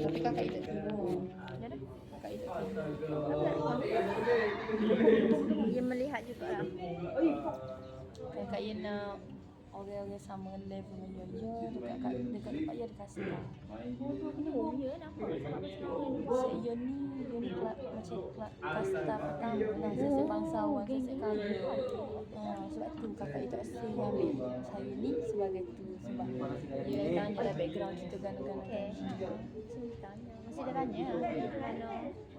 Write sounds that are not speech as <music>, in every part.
Tapi kakak itu tengok. Ya dah. Kakak itu Dia melihat juga lah. Kakak Yen nak orang-orang sama level dengan dekat kat dekat tempat dia ada kasih lah. Oh, ya nampak. Si Yen ni dia ni kelab macam kasta pertama lah sesi bangsawan sesi kami. Ha, sebab tu kakak itu asli ambil saya ni sebagai tu sebab dia tanya lah background kita gana-gana. Okey. Saya tanya. Masih dia tanya.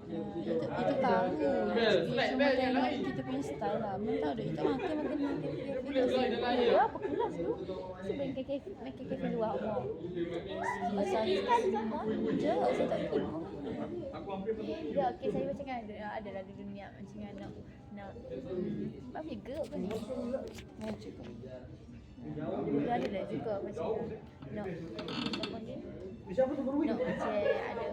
Hmm, itu itu tahu. Dia cuma tengok kita punya style lah. Memang tahu dah itu makin makin makin video. Ya, apa kelas tu? Sebelum keke keke keke luar umur. Asal Sekali sama. je saya tak tengok. Ya, okey saya macam kan ada ada lah di dunia macam kan nak nak hmm, apa juga apa ni? Ngaji pun. Dulu ada lah juga macam nak apa dia? Nak macam ada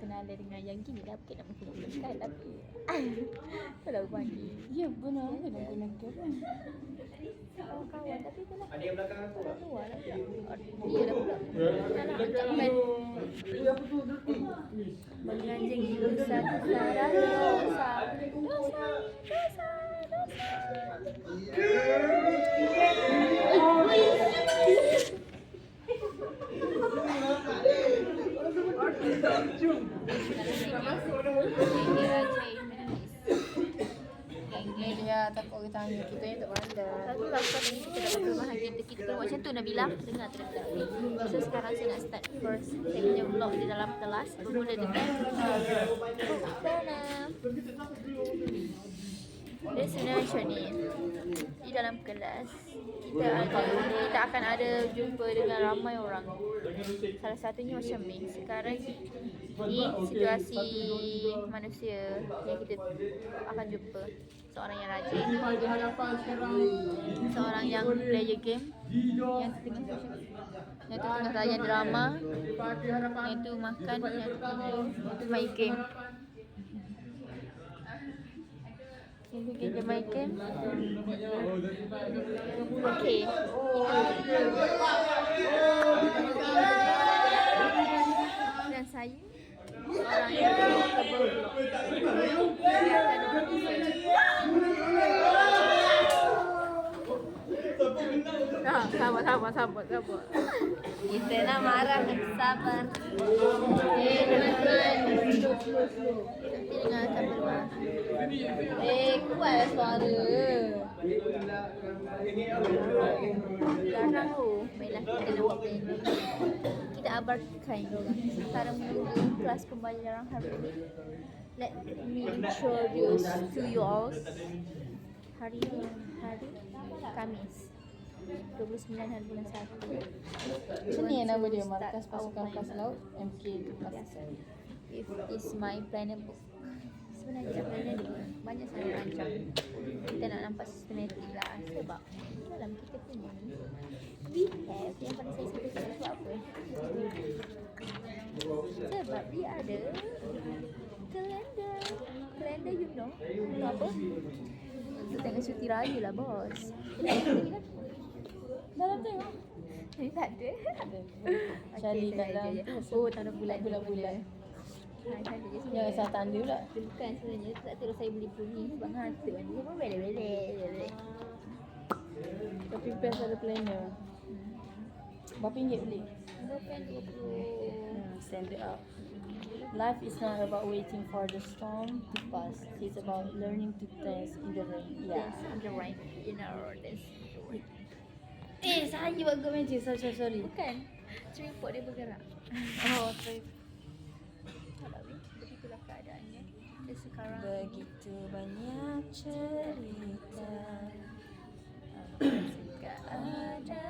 kenalan dengan yang gini dah bukit nak mungkin kan tapi <laughs> kalau panggil Ya benar ke nak guna ke kan? kawan-kawan tapi tu lah ada yang belakang aku lah keluar lah pula dia dah pula nak ucapkan Maglanjing hilig sa Clara Rosa. Rosa, Rosa, Rosa. Thank you. Takut orang tanya kita yang tak pandai. Satu lah kau ni kita dapat kelemahan kita Kita keluar macam tu Nabila. Dengar tu Nabila So sekarang saya nak start first. Saya punya vlog di dalam kelas. Bermula dengan Corona Dia sebenarnya macam ni. Di dalam kelas Kita ada Kita akan ada jumpa dengan ramai orang. Salah satunya macam ni Sekarang Ni situasi manusia Yang kita akan jumpa. Seorang yang rajin. Seorang yang player game. Yang tengah yang tu tengah tayang drama. Yang tu makan yang yang tu main game yang main game okey dan saya orang yang Ah, sabar, sabar, sabar, sabar. Kita nak marah nak sabar. Eh, akan berubah. Eh, kuatlah suara. Sekarang tu, baiklah kita nak buat plan. Kita abarkan Sekarang menunggu kelas pembelajaran hari ini. Let me introduce to you all. Hari ini hari Kamis. 29 hari bulan 1. Macam ni nama dia Markas Pasukan Kas Laut MK Biasa. If is my planner book. Sebenarnya planner ni banyak sangat rancang. Kita nak nampak systematic lah sebab dalam kita punya ni we have yang pada saya sebut sebab apa? Sebab dia ada kalender. Kalender you know. Untuk apa? Untuk tengok cuti raya lah bos. Dalam tengok Eh, tak ada. Cari kat dalam sekejap. Oh, tanda bulan. Bulan-bulan Ha, tanda je Jangan salah tanda pula Bukan sebenarnya tak terus saya beli sebab ngantuk kan. Dia pun belek-belek. Tapi best ada planner Berapa ringgit beli? Bukan 20. Hmm, stand it up Life is not about waiting for the storm to pass It's about learning to dance in the rain Yeah on the right. You know, this. Eh, saya buat meja. Sorry, sorry, sorry. Bukan. Pool dia bergerak. Oh, sorry. sekarang. Begitu banyak cerita. <coughs> Tak ada